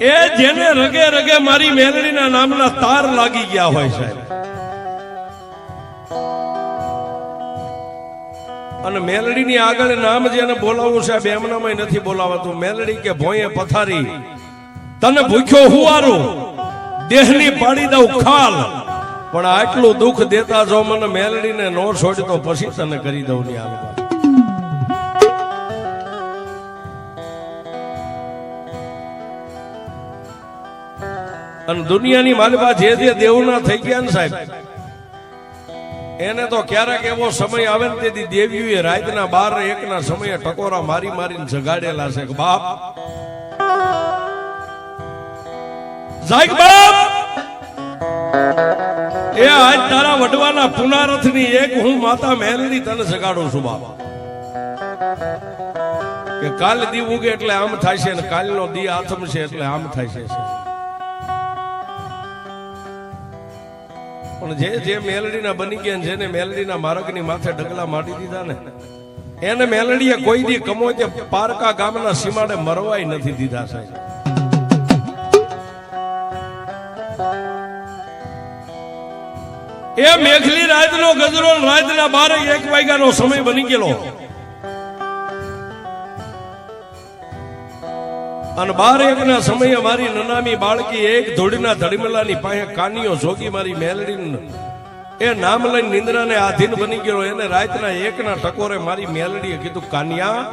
એ જેને રગે રગે મારી મેલડીના નામના તાર લાગી ગયા હોય સાહેબ અને મેલડીની આગળ નામ જેને બોલાવવું સાહેબ એમનામાં નથી બોલાવાતું. મેલડી કે, ભોંયે પથારી, તને ભૂખ્યો હુવારું, દેહની પાડી દઉં ખાલ, પણ આટલું દુઃખ દેતા જો મને મેલડીને નો છોડતો પછી તને કરી દઉં ની હાલ અને દુનિયાની માલિકા જે જે દેવના થઈ ગયા ને સાહેબ, એને તો ક્યારેક એવો સમય આવે ને તેથી દેવીઓએ રાતના બાર, એકના સમયે ટકોરા મારી મારીને જગાડેલા છે બાપ એ આજ તારા વડવાના પુનારથની એક હું માતા મેલડી તને જગાડું છું બાપ. કે કાલ દી ઉગે એટલે આમ થાય છે ને કાલનો દી આથમ છે એટલે આમ થાય છે પણ જે જે મેલડીના બની ગયા જેને મેલડીના માર્ગની માથે ડગલા માટી દીધા ને, એને મેલડીએ કોઈ દી કમો તે પારકા ગામના સીમાડે મરવાય નથી દીધા સાહેબ. એ મેઘલી રાતનો ગજરો રાતના બારે એક વાગ્યાનો સમય બની ગયેલો. અને બાર એક ના સમયે મારી નનામી બાળકી એક ધોળીના ધડીમલાની પાસે કાનીઓ જોગી મારી મેલડી એ નામ લઈને નિંદ્રાને આધીન બની ગયો. એને રાતના એક ના ટકોરે મારી મેલડીએ કીધું, કાનિયા.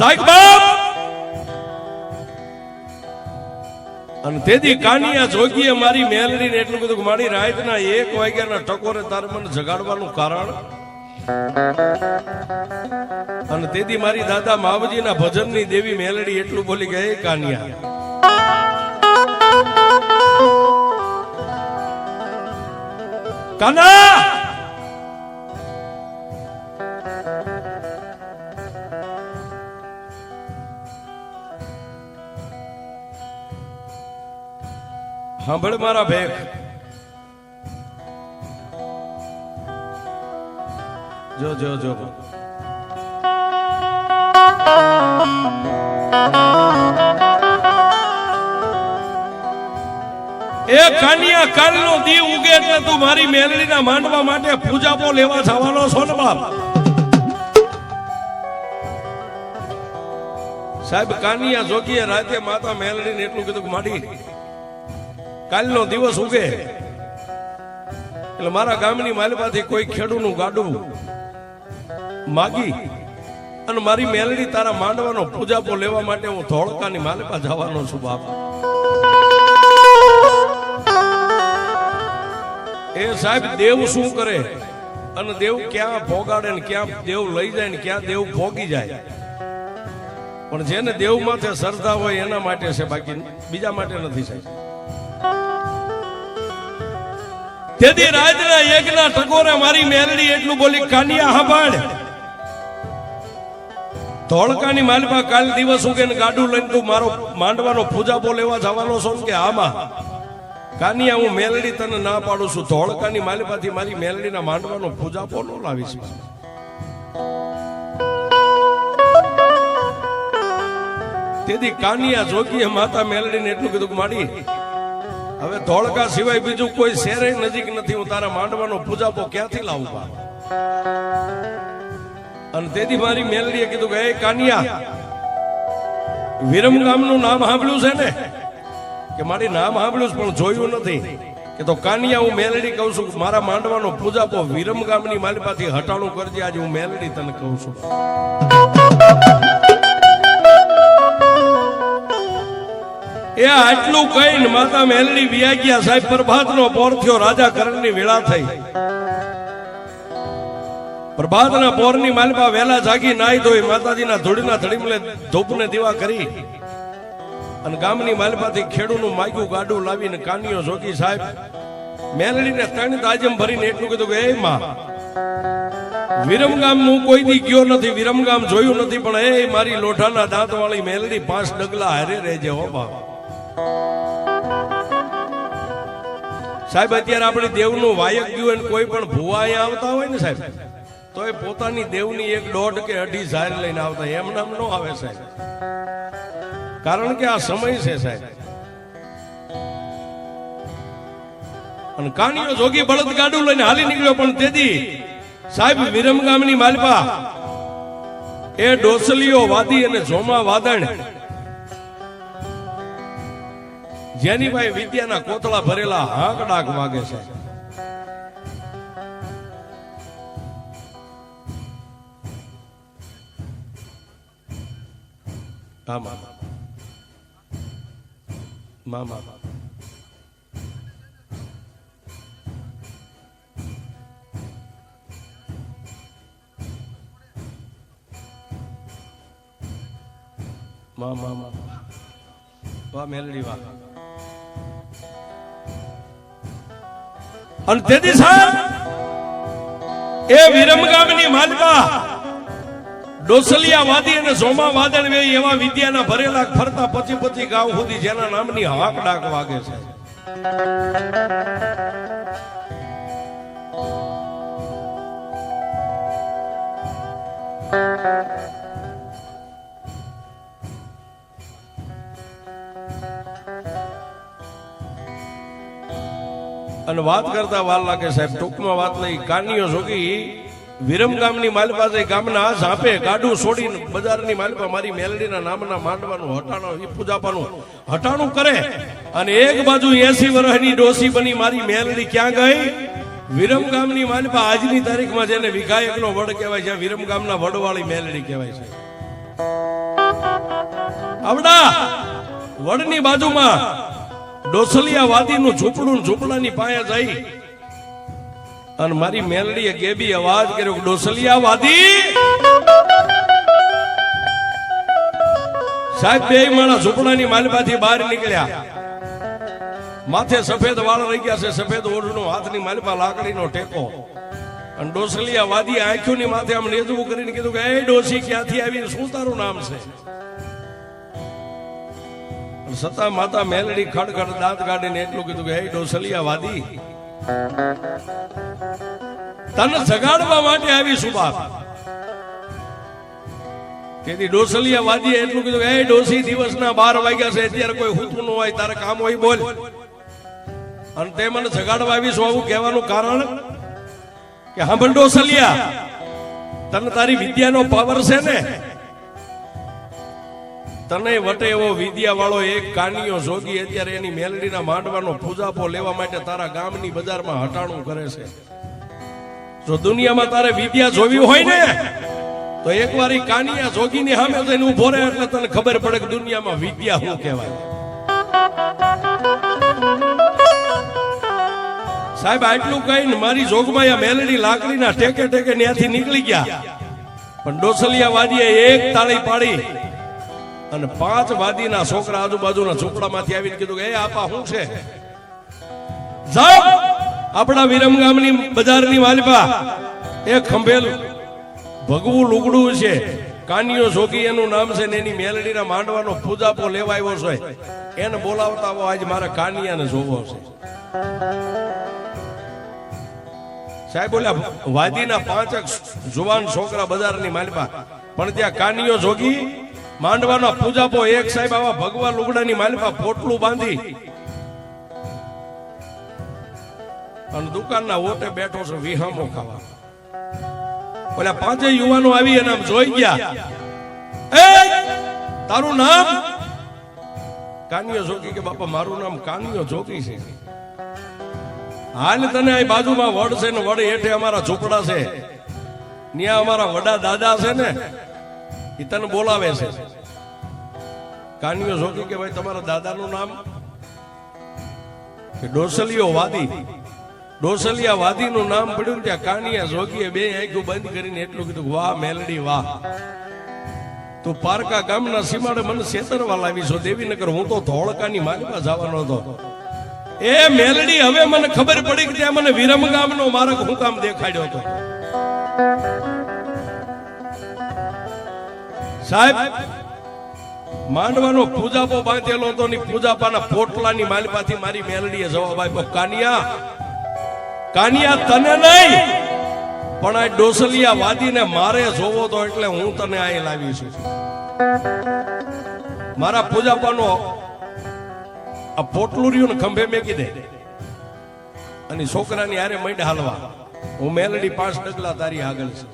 જાગ બાપ અને તેથી કાનિયા જોગીએ મારી મેલરીને એટલું કે મારી રાતના એક વાગ્યાના ટકોરે તારે મને જગાડવાનું કારણ? અને તેથી મારી દાદા માવજીના ભજનની દેવી મેલડી એટલું બોલી ગઈ કાનિયા. કાના! સાંભળ મારા ભેખ જો જો જો. એ કાનિયા કાલનો દી ઉગે એટલે તું મારી મેલડીના માંડવા માટે પૂજાપો લેવા જવાનો છો ને બાપ. સાહેબ, કાનિયા જોગીએ રાતે માતા મેલડીને એટલું કીધું કે માડી કાલનો દિવસ ઉગે. એટલે મારા ગામની માલપાથી કોઈ ખેડૂનું ગાડું માગી અને મારી મેલડી તારા માંડવાનો પૂજાપો લેવા માટે હું ધોળકાની માલપા જવાનો છું બાપા. એ સાહેબ, દેવ શું કરે? અને દેવ ક્યાં ભોગાડે ને ક્યાં દેવ લઈ જાય ને ક્યાં દેવ ભોગી જાય? પણ જેને દેવ માથે શ્રદ્ધા હોય એના માટે છે, બાકી બીજા માટે નથી સાહેબ. તેથી રાજના એકના ટકોરે મારી મેલડી એટલું બોલી કાનિયા હાંભળ. ધોળકાની માલમાં કાલ દિવસ ઉગે ને ગાડું લઈને તું મારો માંડવાનો પૂજાપો લેવા જવાનો છો કે આમાં? કાનિયા હું મેલડી તને ના પાડું છું. ધોળકાની માલપાથી મારી મેલડીના માંડવાનો પૂજાપો ન લાવીશ. તેથી કાનિયા જોગીએ માતા મેલડીને એટલું કીધું કે, માડી હવે ધોળકા સિવાય બીજું કોઈ શહેરે નજીક નથી. હું તારા માંડવાનો પૂજાપો ક્યાંથી લાવું અને તેથી મારી મેલડીએ કીધું કે, એ કાનિયા, વિરમ ગામનું નામ સાંભળ્યું છે ને? કે મારી નામ સાંભળ્યું પણ જોયું નથી. કે તો કાનિયા, હું મેલડી કહું છું, મારા માંડવાનો પૂજાપો વિરમ ગામની માલિપાથી હટાણું કરજે, આજે હું મેલડી તને કહું છું. એ આટલું કહીને માતા મેલડી વ્યાગ્યા સાહેબ પ્રભાત નો પોર થયો રાજા કરણની વેળા થઈ. પ્રભાતના પોરની માલપા વેલા જાગી નાઈ ધોઈ માતાજીના ધૂળના ધડીમલે ધૂપને દીવા કરી. અને ગામની માલપાથી ખેડૂનું માગ્યું ગાડું લાવીને કાનીઓ જોકી સાહેબ, મેલડીને ત્રણ તાજમ ભરીને એટલું કીધું કે, એ માં વિરમગામ હું કોઈ દી ગયો નથી, વિરમગામ જોયું નથી, પણ એ મારી લોઢાના દાંત વાળી મેલડી પાંચ ડગલા હારે રહેજે હો બાપ. સાહેબ, અત્યારે આપણે દેવનું વાયક ગયું અને કોઈ પણ ભૂવા અહીંયા આવતા હોય ને સાહેબ તો એ પોતાની દેવની એક દોઢ કે અઢી ઝાર લઈને આવતા એમ નામ નો આવે સાહેબ. કારણ કે આ સમય છે સાહેબ. અને કાનીઓ જોગી બળદ ગાડું લઈને હાલી નીકળ્યો, પણ તેથી સાહેબ, વિરમગામની માલપા એ ડોસલીઓ વાદી અને જોમા વાદણ જેની ભાઈ વિદ્યાના કોતળા ભરેલા હાંક ડાક માગે છે. મામા. મેલડી વાહ અને તેથી સાહેબ, એ વિરમગામની માલકા ડોસલિયા વાદી અને સોમા વાદળ વે એવા વિદ્યાના ભરેલા ફરતા પછી પછી ગામ સુધી જેના નામની હાક ડાક વાગે છે. અને વાત કરતા વાર લાગે સાહેબ, ટૂંકમાં વાત લઈ કાનીઓ જોગી, વિરમ ગામની માલ છે ગામના ઝાંપે ગાડું છોડીને બજારની માલપા મારી મેલડીના નામના માંડવાનું હટાણું એ પૂજાપાનું હટાણું કરે. અને એક બાજુ એસી વર્ષની ડોસી બની મારી મેલડી ક્યાં ગઈ? વિરમ ગામની માલપા આજની તારીખમાં જેને વિઘાયકનો વડ કહેવાય છે વિરમ ગામના વડવાળી મેલડી કહેવાય છે. આવડા, વડની બાજુમાં ડોસલિયા વાદીનું ઝૂંપડું ઝૂંપડાની પાયા જઈ. અને મારી મેલડીએ ગેબી અવાજ કર્યો ડોસલિયાવાદી! ડોસલિયા વાદી સાહેબ, બે માણસ ઝૂંપડાની માલપાથી બહાર નીકળ્યા. માથે સફેદ વાળ રહી ગયા છે, સફેદ ઓઢનો હાથની માલપા લાકડીનો ટેકો. અને ડોસલિયા વાદી ની માથે આમ નેજવું કરીને કીધું કે, એ ડોસી ક્યાંથી આવી શું તારું નામ છે? સતા માતા મેલડી ખડખડ દાંત કાઢીને એટલું કીધું કે, હે ડોસલિયા વાદી તને જગાડવા માટે આવી શું બાપ. તેથી ડોસલિયા વાદીએ એટલું કીધું હે ડોસી, દિવસના બાર વાગ્યા છે, અત્યારે કોઈ હુતું ન હોય, તારે કામ હોય બોલ. અને તે મને જગાડવા આવીશું આવું કહેવાનું કારણ કે, હા ડોસલિયા, તને તારી વિદ્યાનો પાવર છે ને? તને વટે એવો વિદ્યા વાળો એક કાનિયો જોગી અત્યારે એની મેલડીના માંડવાનો પૂજાપો લેવા માટે તારા ગામની બજારમાં હટાણું કરે છે. જો દુનિયામાં તારે વિદ્યા જોવી હોય ને, તો એકવાર કાનિયા જોગીની સામે જઈને ઊભો રહે એટલે તને ખબર પડે કે દુનિયામાં વિદ્યા શું કહેવાય. સાહેબ, આટલું કહીને મારી જોગમાં મેલડી લાકડીના ટેકે ટેકે ત્યાંથી નીકળી ગયા. પણ ડોસલિયા વાદીએ એક તાળી પાડી. અને પાંચ વાદીના છોકરા આજુબાજુના ઝૂંપડામાંથી આવીને કીધું કે, એ આપા શું છે? જાઓ, આપણા વિરમ ગામની બજારની વાલપા એ ખંભેલ ભગવું લુગડું છે, કાનિયો જોગી એનું નામ છે ને એની મેલડીના માંડવાનો પૂજાપો લેવા આવ્યો છે. એને બોલાવતા આવો, આજ મારે કાનિયાને જોવો છે. સાહેબ બોલ્યા વાદીના પાંચ જુવાન છોકરા બજારની માલિપા પણ ત્યાં કાનિયો જોગી માંડવાનો પૂજાપો એક સાહેબ આવા ભગવાન લુગડાની માલિપા પોટલું બાંધી. અને દુકાનના ઓટે બેઠો છે વિહામો ખાવા. ઓલા પાંચે યુવાનો આવી અને આમ જોઈ ગયા. એ, તારું નામ? કાનિયો જોગી કે, બાપા, મારું નામ કાનિયો જોગી છે. હાલ તને આ બાજુમાં વડ છે ને વડ હેઠે અમારા ઝૂંપડા છે. ત્યાં અમારા વડા દાદા છે ને. એ બોલાવે છે. કાનિયો જોગી કે ભાઈ તમારા દાદાનું નામ? કે ડોસલિયો વાદી ડોસલિયા વાદીનું નામ પડ્યું ત્યાં કાનિયા જોગીએ બે આંખો બંધ કરીને એટલું કીધું, વાહ, મેલડી, વાહ. તું પારકા ગામના સીમાડે મને છેતરવા લાવી છો. દેવીનગર, હું તો ધોળકાની માલિકા જવાનો હતો. એ મેલડી, હવે મને ખબર પડી કે ત્યાં મને વિરમ ગામનો માર્ગ હું કામ દેખાડ્યો હતો. સાહેબ, માંડવાનો પૂજાપો બાંધેલો હતો ની પૂજાપાના પોટલાની માલપાથી મારી મેલડીએ જવાબ આપ્યો, કાનિયા કાનિયા તને નહીં, પણ આ ડોસલિયા વાદીને મારે જોવો તો એટલે હું તને અહીં લાવી છું. મારા પૂજાપાનો આ પોટલું રહ્યું ને ખંભે મેકી દે અને છોકરાની હારે મંડ હાલવા. હું મેલડી પાંચ ડગલા તારી આગળ છે.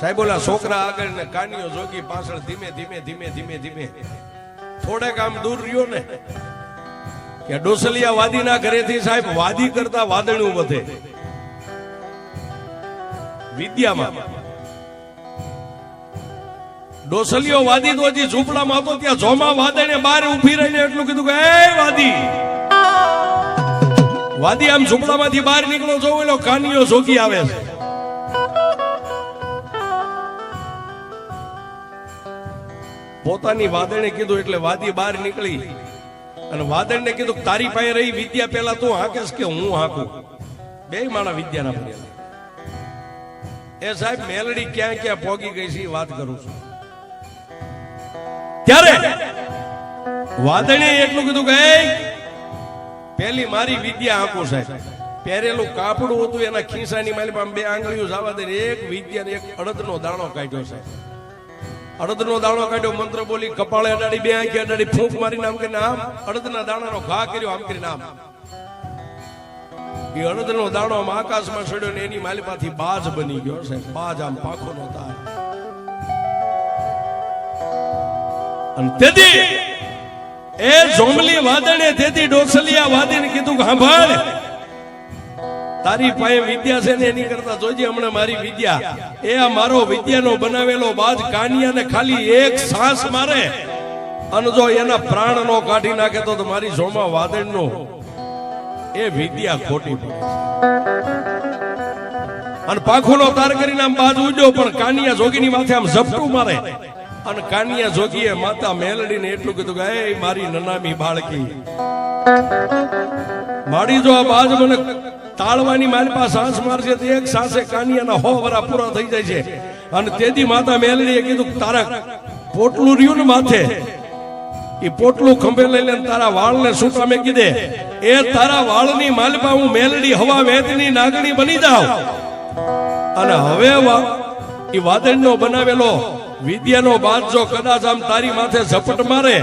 સાહેબ, ઓલા છોકરા આગળ ને કાનીઓ જોગી પાછળ ધીમે ધીમે ધીમે ધીમે ધીમે. થોડેક આમ દૂર રહ્યો ને, કે ડોસલિયા વાદીના ઘરેથી સાહેબ વાદી કરતા વાદળું વધે. વિદ્યામાં. ડોસલિયો વાદી તો હજી ઝૂંપડામાં હતો, ત્યાં જોમા વાદળે બહાર ઊભી રહીને એટલું કીધું કે, એ વાદી. વાદી આમ ઝૂંપડામાંથી બહાર નીકળો જો એલો કાનીઓ જોગી આવે છે. પોતાની વાદળે કીધું એટલે વાદી બહાર નીકળી. અને વાદળને કીધું કે તારી પાસે રહી વિદ્યા પેલા તું હાંકેશ કે હું હાંકું? બે માણા વિદ્યાના ભણેલા એ સાહેબ મેલડી ક્યાં ક્યાં પોગી ગઈ છે વાત કરું છું. ત્યારે વાદળે એટલું કીધું કે "એ, પેલી મારી વિદ્યા હાંકું સાહેબ. પહેરેલું કાપડું હતું એના ખીસાની માલી પાસે બે આંગળીઓ જવા દે એક વિદ્યા એક અડદનો દાણો કાઢ્યો સાહેબ. અડદનો દાણો કાઢ્યો, મંત્ર બોલી, કપાળે અડાડી, બે આંખી અડાડી, ફૂંક મારીને નામ કરીને આમ, અડદના દાણાનો ઘા કર્યો, આમ કરી નામ એ અડદનો દાણો આમ આકાશમાં ચડ્યો ને એની માલિપાથી બાજ બની ગયો છે. બાજ આમ પાંખોનો તાર અને તેથી એ જોમલી વાદણે તેથી ડોસલિયા વાદીને કીધું કે સાંભળ તારી પાસે વિદ્યા છે ને એની કરતા જોજે હમણાં મારી વિદ્યા. એ આ મારો વિદ્યાનો બનાવેલો બાજ કાનિયાને ખાલી એક શ્વાસ મારે. અને જો એના પ્રાણ નો કાઢી નાખે તો મારી જોમા વાદળનો. એ વિદ્યા ખોટી અને પાખોનો તાર કરીને આમ બાજ ઉડ્યો, પણ કાનિયા જોગીની માથે આમ ઝપટું મારે. અને કાનિયા જોગીએ માતા મેલડીને એટલું કીધું કે, એ મારી નનામી બાળકી. માડી જો આ બાજ મને તાળવાની મારી પાસે સાંસ મારશે તો એક સાસે કાનિયાના હો વરા પૂરા થઈ જાય છે. અને તેથી માતા મેલડીએ કીધું તારા પોટલું રહ્યું ને માથે. એ પોટલું ખંભે લઈ લઈને તારા વાળને સૂકા તમે કીધે? એ તારા વાળની માલપા હું મેલડી હવા વેતની નાગણી બની જાઉં. અને હવે એ વાદળનો બનાવેલો વિદ્યાનો બાદ જો કદાચ આમ તારી માથે ઝપટ મારે.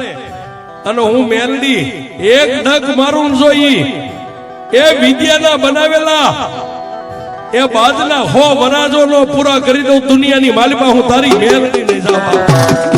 અને હું મેલડી એક ડગ મારું જોઈએ જોઈ એ વિદ્યાના બનાવેલા, એ બાદના હો વરાજો નો પૂરા કરી દઉં દુનિયાની માલિકા હું તારી મેલડી નહીં જાવા